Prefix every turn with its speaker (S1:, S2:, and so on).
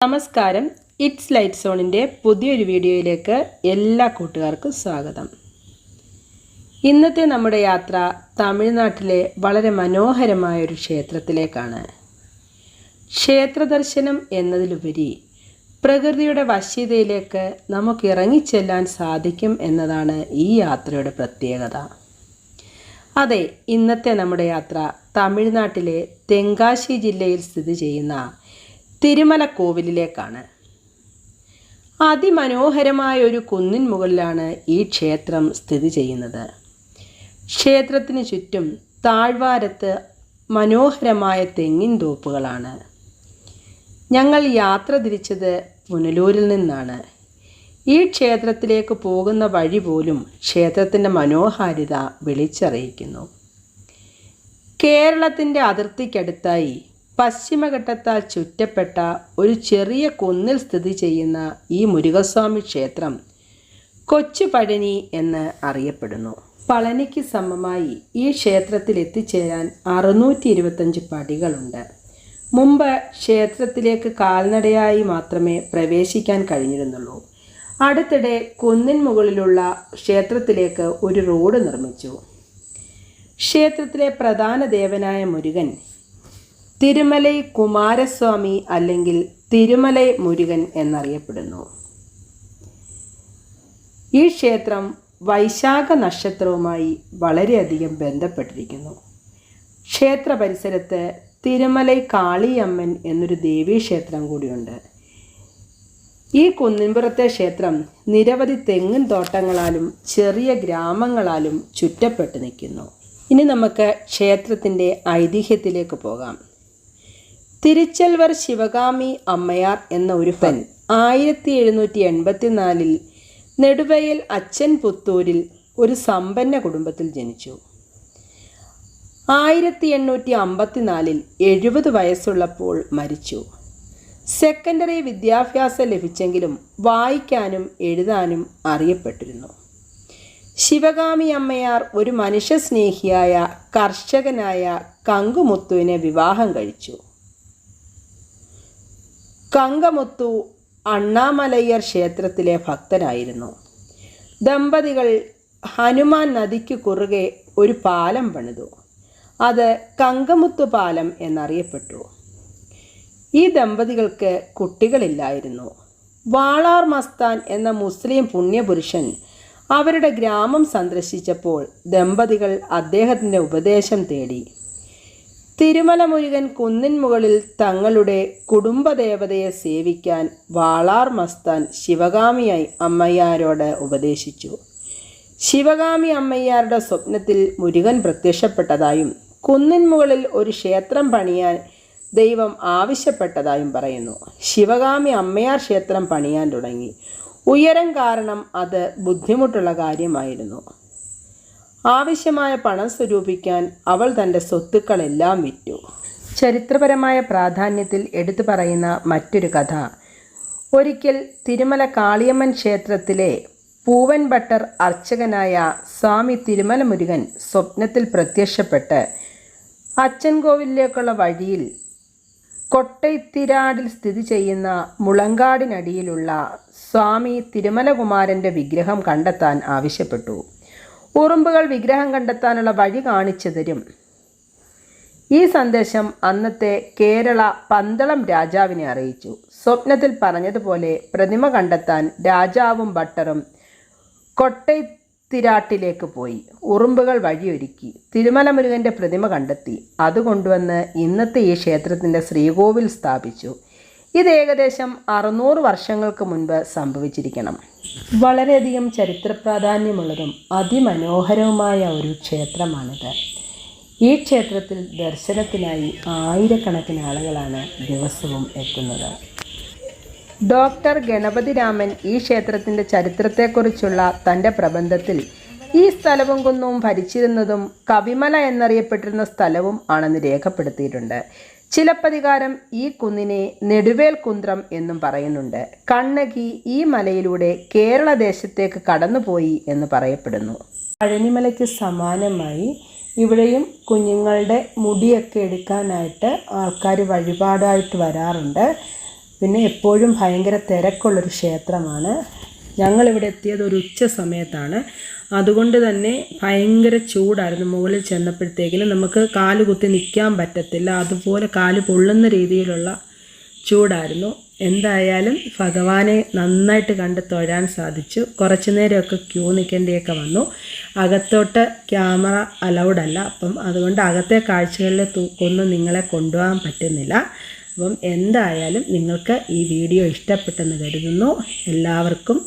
S1: നമസ്കാരം. It's light സോണിന്റെ പുതിയൊരു വീഡിയോയിലേക്ക് എല്ലാ കൂട്ടുകാർക്കും സ്വാഗതം. ഇന്നത്തെ നമ്മുടെ യാത്ര തമിഴ്നാട്ടിലെ വളരെ മനോഹരമായ ഒരു ക്ഷേത്രത്തിലേക്കാണ്. ക്ഷേത്ര ദർശനം എന്നതിലുപരി പ്രകൃതിയുടെ വശ്യതയിലേക്ക് നമുക്ക് ഇറങ്ങിച്ചെല്ലാൻ സാധിക്കും എന്നതാണ് ഈ യാത്രയുടെ പ്രത്യേകത. അതെ ഇന്നത്തെ നമ്മുടെ യാത്ര തമിഴ്നാട്ടിലെ തെങ്കാശി ജില്ലയിൽ സ്ഥിതി ചെയ്യുന്ന തിരുമല കോവിലിലേക്കാണ് അതിമനോഹരമായ ഒരു കുന്നിൻ മുകളിലാണ് ഈ ക്ഷേത്രം സ്ഥിതി ചെയ്യുന്നത്. ക്ഷേത്രത്തിന് ചുറ്റും താഴ്വാരത്ത് മനോഹരമായ തെങ്ങിൻ തോപ്പുകളാണ്. ഞങ്ങൾ യാത്ര തിരിച്ചത് പുനലൂരിൽ നിന്നാണ്. ഈ ക്ഷേത്രത്തിലേക്ക് പോകുന്ന വഴി പോലും ക്ഷേത്രത്തിന്റെ മനോഹാരിത വിളിച്ചറിയിക്കുന്നു. കേരളത്തിന്റെ അതിർത്തിക്കടുത്തായി പശ്ചിമഘട്ടത്താൽ ചുറ്റപ്പെട്ട ഒരു ചെറിയ കുന്നിൽ സ്ഥിതി ചെയ്യുന്ന ഈ മുരുകസ്വാമി ക്ഷേത്രം കൊച്ചു പഴനി എന്ന് അറിയപ്പെടുന്നു. പളനിക്ക് സമമായി ഈ ക്ഷേത്രത്തിൽ എത്തിച്ചേരാൻ അറുന്നൂറ്റി ഇരുപത്തഞ്ച് പടികളുണ്ട്. മുമ്പ് ക്ഷേത്രത്തിലേക്ക് കാൽനടയായി മാത്രമേ പ്രവേശിക്കാൻ കഴിഞ്ഞിരുന്നുള്ളൂ. അടുത്തിടെ കുന്നിൻ മുകളിലുള്ള ക്ഷേത്രത്തിലേക്ക് ഒരു റോഡ് നിർമ്മിച്ചു. ക്ഷേത്രത്തിലെ പ്രധാന ദേവനായ മുരുകൻ തിരുമലൈ കുമാരസ്വാമി അല്ലെങ്കിൽ തിരുമലൈ മുരുകൻ എന്നറിയപ്പെടുന്നു. ഈ ക്ഷേത്രം വൈശാഖ നക്ഷത്രവുമായി വളരെയധികം ബന്ധപ്പെട്ടിരിക്കുന്നു. ക്ഷേത്ര പരിസരത്ത് തിരുമലൈ കാളിയമ്മൻ എന്നൊരു ദേവീക്ഷേത്രം കൂടിയുണ്ട്. ഈ കുന്നിൻപുറത്തെ ക്ഷേത്രം നിരവധി തെങ്ങിൻ തോട്ടങ്ങളാലും ചെറിയ ഗ്രാമങ്ങളാലും ചുറ്റപ്പെട്ട് നിൽക്കുന്നു. ഇനി നമുക്ക് ക്ഷേത്രത്തിന്റെ ഐതിഹ്യത്തിലേക്ക് പോകാം. തിരുച്ചെൽവർ ശിവകാമി അമ്മയാർ എന്ന ഒരു പെൺ ആയിരത്തി എഴുന്നൂറ്റി എൺപത്തിനാലിൽ നെടുവയൽ അച്ഛൻ പുത്തൂരിൽ ഒരു സമ്പന്ന കുടുംബത്തിൽ ജനിച്ചു. ആയിരത്തി എണ്ണൂറ്റി അമ്പത്തിനാലിൽ എഴുപത് വയസ്സുള്ളപ്പോൾ മരിച്ചു. സെക്കൻഡറി വിദ്യാഭ്യാസം ലഭിച്ചെങ്കിലും വായിക്കാനും എഴുതാനും അറിയപ്പെട്ടിരുന്നു. ശിവകാമി അമ്മയാർ ഒരു മനുഷ്യസ്നേഹിയായ കർഷകനായ കങ്കുമുത്തുവിനെ വിവാഹം കഴിച്ചു. കങ്കമുത്തു അണ്ണാമലയ്യർ ക്ഷേത്രത്തിലെ ഭക്തനായിരുന്നു. ദമ്പതികൾ ഹനുമാൻ നദിക്ക് കുറുകെ ഒരു പാലം പണിതു. അത് കങ്കമുത്തു പാലം എന്നറിയപ്പെട്ടു. ഈ ദമ്പതികൾക്ക് കുട്ടികളില്ലായിരുന്നു. വാളാർ മസ്താൻ എന്ന മുസ്ലിം പുണ്യപുരുഷൻ അവരുടെ ഗ്രാമം സന്ദർശിച്ചപ്പോൾ ദമ്പതികൾ അദ്ദേഹത്തിന്റെ ഉപദേശം തേടി തിരുമല മുരുകൻ കുന്നിൻ മുകളിൽ തങ്ങളുടെ കുടുംബദേവതയെ സേവിക്കാൻ വാളാർ മസ്താൻ ശിവകാമിയായി അമ്മയ്യാരോട് ഉപദേശിച്ചു. ശിവകാമി അമ്മയ്യാരുടെ സ്വപ്നത്തിൽ മുരുകൻ പ്രത്യക്ഷപ്പെട്ടതായും കുന്നിൻ മുകളിൽ ഒരു ക്ഷേത്രം പണിയാൻ ദൈവം ആവശ്യപ്പെട്ടതായും പറയുന്നു. ശിവകാമി അമ്മയാർ ക്ഷേത്രം പണിയാൻ തുടങ്ങി. ഉയരം കാരണം അത് ബുദ്ധിമുട്ടുള്ള കാര്യമായിരുന്നു. ആവശ്യമായ പണം സ്വരൂപിക്കാൻ അവൾ തന്റെ സ്വത്തുക്കളെല്ലാം വിറ്റു. ചരിത്രപരമായ പ്രാധാന്യത്തിൽ എടുത്തു പറയുന്ന മറ്റൊരു കഥ. ഒരിക്കൽ തിരുമല കാളിയമ്മൻ ക്ഷേത്രത്തിലെ പൂവൻ ഭട്ടർ അർച്ചകനായ സ്വാമി തിരുമല മുരുകൻ സ്വപ്നത്തിൽ പ്രത്യക്ഷപ്പെട്ട് അച്ചൻകോവിലേക്കുള്ള വഴിയിൽ കൊട്ടൈത്തിരാടിൽ സ്ഥിതി ചെയ്യുന്ന മുളങ്കാടിനടിയിലുള്ള സ്വാമി തിരുമലകുമാരന്റെ വിഗ്രഹം കണ്ടെത്താൻ ആവശ്യപ്പെട്ടു. ഉറുമ്പുകൾ വിഗ്രഹം കണ്ടെത്താനുള്ള വഴി കാണിച്ചു തരും. ഈ സന്ദേശം അന്നത്തെ കേരള പന്തളം രാജാവിനെ അറിയിച്ചു. സ്വപ്നത്തിൽ പറഞ്ഞതുപോലെ പ്രതിമ കണ്ടെത്താൻ രാജാവും ഭട്ടറും കൊട്ടൈത്തിരാട്ടിലേക്ക് പോയി. ഉറുമ്പുകൾ വഴിയൊരുക്കി. തിരുമല മുരുകന്റെ പ്രതിമ കണ്ടെത്തി. അത് കൊണ്ടുവന്ന് ഇന്നത്തെ ഈ ക്ഷേത്രത്തിന്റെ ശ്രീകോവിൽ സ്ഥാപിച്ചു. ഇത് ഏകദേശം അറുന്നൂറ് വർഷങ്ങൾക്ക് മുൻപ് സംഭവിച്ചിരിക്കണം. വളരെയധികം ചരിത്ര പ്രാധാന്യമുള്ളതും അതിമനോഹരവുമായ ഒരു ക്ഷേത്രമാണിത്. ഈ ക്ഷേത്രത്തിൽ ദർശനത്തിനായി ആയിരക്കണക്കിന് ആളുകളാണ് ദിവസവും എത്തുന്നത്. ഡോക്ടർ ഗണപതിരാമൻ ഈ ക്ഷേത്രത്തിന്റെ ചരിത്രത്തെക്കുറിച്ചുള്ള തന്റെ പ്രബന്ധത്തിൽ ഈ സ്ഥലവും കുന്നവും ഭരിച്ചിരുന്നതും കവിമല എന്നറിയപ്പെട്ടിരുന്ന സ്ഥലവും ആണെന്ന് രേഖപ്പെടുത്തിയിട്ടുണ്ട്. ചിലപ്പതികാരം ഈ കുന്നിനെ നെടുവേൽ എന്നും പറയുന്നുണ്ട്. കണ്ണകി ഈ മലയിലൂടെ കേരള ദേശത്തേക്ക് കടന്നുപോയി എന്ന് പറയപ്പെടുന്നു. പഴനിമലയ്ക്ക് സമാനമായി ഇവിടെയും കുഞ്ഞുങ്ങളുടെ മുടിയൊക്കെ എടുക്കാനായിട്ട് ആൾക്കാർ വഴിപാടായിട്ട് വരാറുണ്ട്. പിന്നെ എപ്പോഴും ഭയങ്കര തിരക്കുള്ളൊരു ക്ഷേത്രമാണ്. ഞങ്ങളിവിടെ എത്തിയത് ഒരു ഉച്ച സമയത്താണ്. അതുകൊണ്ട് തന്നെ ഭയങ്കര ചൂടായിരുന്നു മുകളിൽ ചെന്നപ്പോഴത്തേക്കിന് നമുക്ക് കാൽ കുത്തി നിൽക്കാൻ പറ്റത്തില്ല. അതുപോലെ കാൽ പൊള്ളുന്ന രീതിയിലുള്ള ചൂടായിരുന്നു. എന്തായാലും ഭഗവാനെ നന്നായിട്ട് കണ്ട് തൊഴാൻ സാധിച്ചു. കുറച്ച് നേരമൊക്കെ ക്യൂ നിൽക്കേണ്ടിയൊക്കെ വന്നു. അകത്തോട്ട് ക്യാമറ അലൗഡ് അല്ല. അപ്പം അതുകൊണ്ട് അകത്തെ കാഴ്ചകളിൽ ഒന്നും നിങ്ങളെ കൊണ്ടുപോകാൻ പറ്റുന്നില്ല. അപ്പം എന്തായാലും നിങ്ങൾക്ക് ഈ വീഡിയോ ഇഷ്ടപ്പെട്ടെന്ന് കരുതുന്നു. എല്ലാവർക്കും